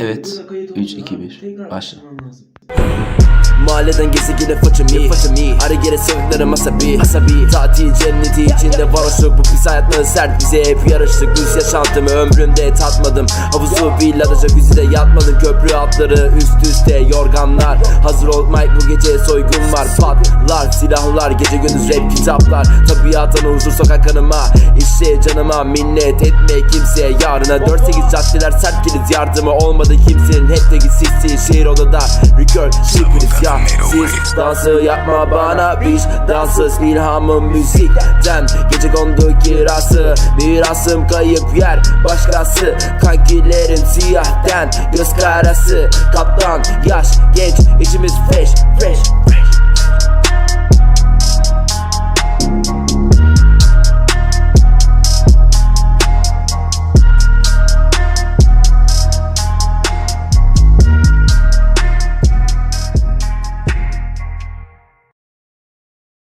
Evet. 3, 2, 1. Başla. Mahalleden gezi yine façım iyi Façım iyi Ara geri sövdüklerim asabi Asabi Tatil cenneti içinde varoşluk Bu pis hayatla sert bize. Hep yarıştık Düz yaşantımı ömrümde tatmadım. Havuzu villada jacuzzi'de yatmadım. Köprü altları üst üste yorganlar. Hazır ol Mike bu gece soygun var. Patlar silahlar gece gündüz rap kitaplar. Tabiatına huzur sokak kanıma İşte canıma minnet etme kimseye yarına 4-8 caddeler sert geliz yardımı olmadı kimsenin. Hep de git sisi şehir odada Recur şipiniz ya Siz dansı yapma bana biş Danssız ilhamım müzikten. Gece kondu kirası Mirasım kayıp yer başkası. Kankilerim siyah ten Göz karası. Kaptan yaş genç içimiz fresh fresh